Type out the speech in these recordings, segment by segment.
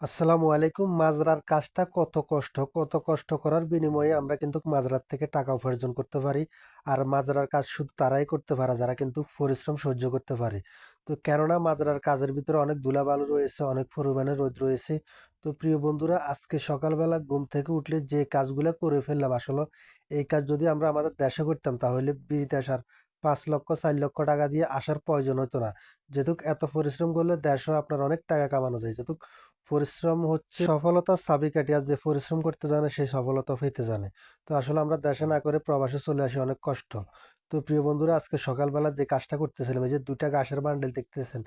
আসসালামু আলাইকুম। মাজরার কাজটা কত কষ্ট কত কষ্ট করার বিনিময়ে আমরা কিন্তু মাজরার থেকে টাকা উপার্জন করতে পারি। আর মাজরার কাজ শুধু তারাই করতে পারে, যারা কিন্তু পরিশ্রম সহ্য করতে পারে। তো কেননা মাজরার কাজের ভিতরে অনেক ধুলাবালু রয়েছে, অনেক পরিমাণে রোদ রয়েছে। তো প্রিয় বন্ধুরা, আজকে সকালবেলা ঘুম থেকে উঠলে যে কাজগুলো করে ফেললাম আসলে, এই কাজ যদি আমরা আমাদের দেশে করতাম, তাহলে বিদেশ আর পাঁচ লক্ষ, চার লক্ষ টাকা দিয়ে আসার প্রয়োজন হতো না। যেহেতু এত পরিশ্রম করলে দেশেও আপনার অনেক টাকা কামানো যায়। যেহেতু পরিশ্রম হচ্ছে সফলতার চাবিকাঠি, আর যে পরিশ্রম করতে জানে সেই সফলতা পেতে জানে। তো আসলে আমরা দেশে না করে প্রবাসে চলে আসি অনেক কষ্ট। তো প্রিয় বন্ধুরা, আজকে সকালবেলা যে কাজটা করতেছিলাম, এই যে দুইটা ঘাসের বান্ডেল দেখতেছেন,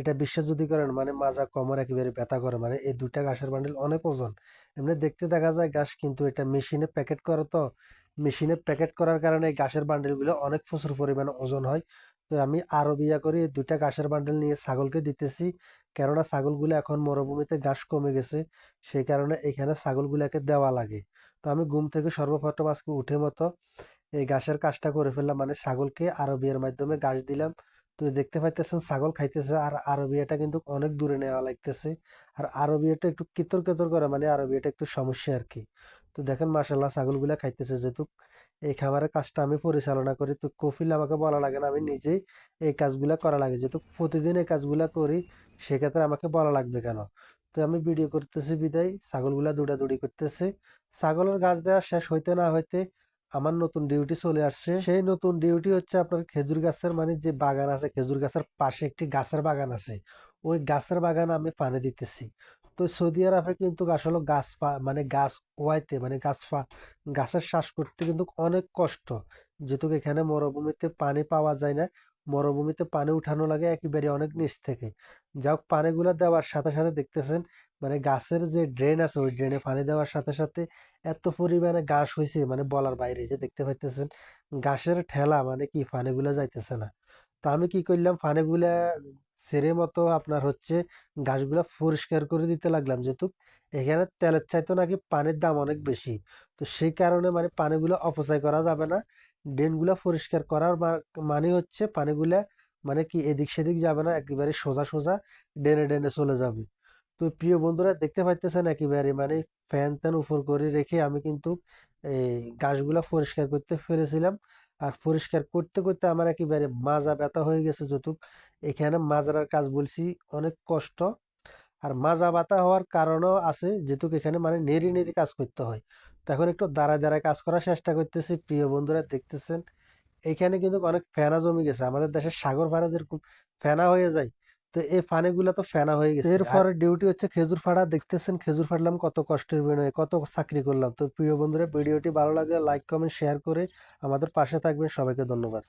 এটা বিশ্বাস যদি করেন মানে মাজা, কমর একেবারে ব্যথা করে। মানে এই দুইটা ঘাসের বান্ডেল অনেক ওজন। এমনি দেখতে দেখা যায় ঘাস কিন্তু এটা মেশিনে প্যাকেট করে তো, মেশিনে প্যাকেট করার কারণে এই ঘাসের বান্ডেলগুলো অনেক প্রচুর পরিমাণে ওজন হয়। তো আমি আরও বিয়া করে দুইটা ঘাসের বান্ডেল নিয়ে ছাগলকে দিতেছি। কেননা ছাগলগুলো এখন মরুভূমিতে ঘাস কমে গেছে, সেই কারণে এখানে ছাগলগুলোকে দেওয়া লাগে। তো আমি ঘুম থেকে সর্বপ্রথম আজকে উঠে মতো এই ঘাসের কাজটা করে ফেললাম মানে ছাগলকে আরবিয়ার মাধ্যমে ঘাস দিলাম। তো দেখতে পাইতেছেন ছাগল খাইতেছে আর আরবিয়াটা কিন্তু অনেক দূরে নেওয়া লাগতেছে। আর আরবিয়াটা একটু কিতর কেতর করে মানে আরবিয়াটা একটু সমস্যা আর কি। তো দেখেন মাসাল্লাহ ছাগলগুলা খাইতেছে যেহেতু। এই খামারের কাজটা আমি পরিচালনা করি। তো কফিল আমাকে বলা লাগে না, আমি নিজেই এই কাজগুলা করা লাগে। যেহেতু প্রতিদিন এই কাজগুলা করি, সেক্ষেত্রে আমাকে বলা লাগবে কেন? তো আমি ভিডিও করতেছি, বিদায়। ছাগলগুলা দৌড়াদৌড়ি করতেছে। ছাগলের গাছ দেওয়া শেষ হইতে না হইতে আমার নতুন ডিউটি চলে আসছে। সেই নতুন ডিউটি হচ্ছে আপনার খেজুর গাছের মানে যে বাগান আছে, খেজুর গাছের পাশে একটি গাছের বাগান আছে। ওই গাছের বাগান আমি পানি দিতেছি। তো সৌদি আরবে কিন্তু আসলে গাছ মানে গাছ ওয়াইতে মানে গাছ গাছের শ্বাস করতে কিন্তু অনেক কষ্ট। যেহেতু এখানে মরুভূমিতে পানি পাওয়া যায় না, মরুভূমিতে পানি উঠানো লাগে একেবারে অনেক নিচ থেকে। যা হোক, পানিগুলো দেওয়ার সাথে সাথে দেখতেছেন মানে গাছের যে ড্রেন আছে, ওই ড্রেনে পানি দেওয়ার সাথে সাথে এত পরিমাণে ঘাস হয়েছে মানে বলার বাইরে, যে দেখতে পাইতেছেন ঘাসের ঠেলা মানে কি, পানিগুলা যাইতেছে না। তো আমি কি করলাম, পানিগুলা ছেড়ে মতো আপনার হচ্ছে ঘাসগুলা পরিষ্কার করে দিতে লাগলাম। যেহেতু এখানে তেলের চাইতে নাকি পানির দাম অনেক বেশি। তো সেই কারণে মানে পানিগুলো অপচয় করা যাবে না। ড্রেনগুলো পরিষ্কার করার মানে হচ্ছে পানিগুলা মানে কি এদিক সেদিক যাবে না, একেবারে সোজা সোজা ডেনে ডেনে চলে যাবে। তো প্রিয় বন্ধুরা, দেখতে পাইতেছেন একেবারে মানে ফ্যান ট্যান উপর করে রেখে আমি কিন্তু এই গাছগুলা পরিষ্কার করতে পেরেছিলাম আর পরিষ্কার করতে করতে আমার একেবারে মাজা ব্যথা হয়ে গেছে যতুক। এখানে মাজারার কাজ বলছি, অনেক কষ্ট। আর মাজা ব্যথা হওয়ার কারণও আছে, যেহেতু এখানে মানে নেড়ে নেড়ে কাজ করতে হয়। তখন একটু দাঁড়ায় দাঁড়ায় কাজ করার চেষ্টা করতেছি, প্রিয় বন্ধুরা দেখতেছেন। এখানে কিন্তু অনেক ফেনা জমে গেছে। আমাদের দেশের সাগর ভারতের খুব ফেনা হয়ে যায়। তো এই ফানেগুলো তো ফেনা হয়ে গেছে। এরপরে ডিউটি হচ্ছে খেজুর ফাড়া। দেখতেছেন খেজুর ফাড়লাম কত কষ্টের বিনয় কত চাকরি করলাম। তো প্রিয় বন্ধুরা ভিডিওটি ভালো লাগলে লাইক কমেন্ট শেয়ার করে আমাদের পাশে থাকবেন। সবাইকে ধন্যবাদ।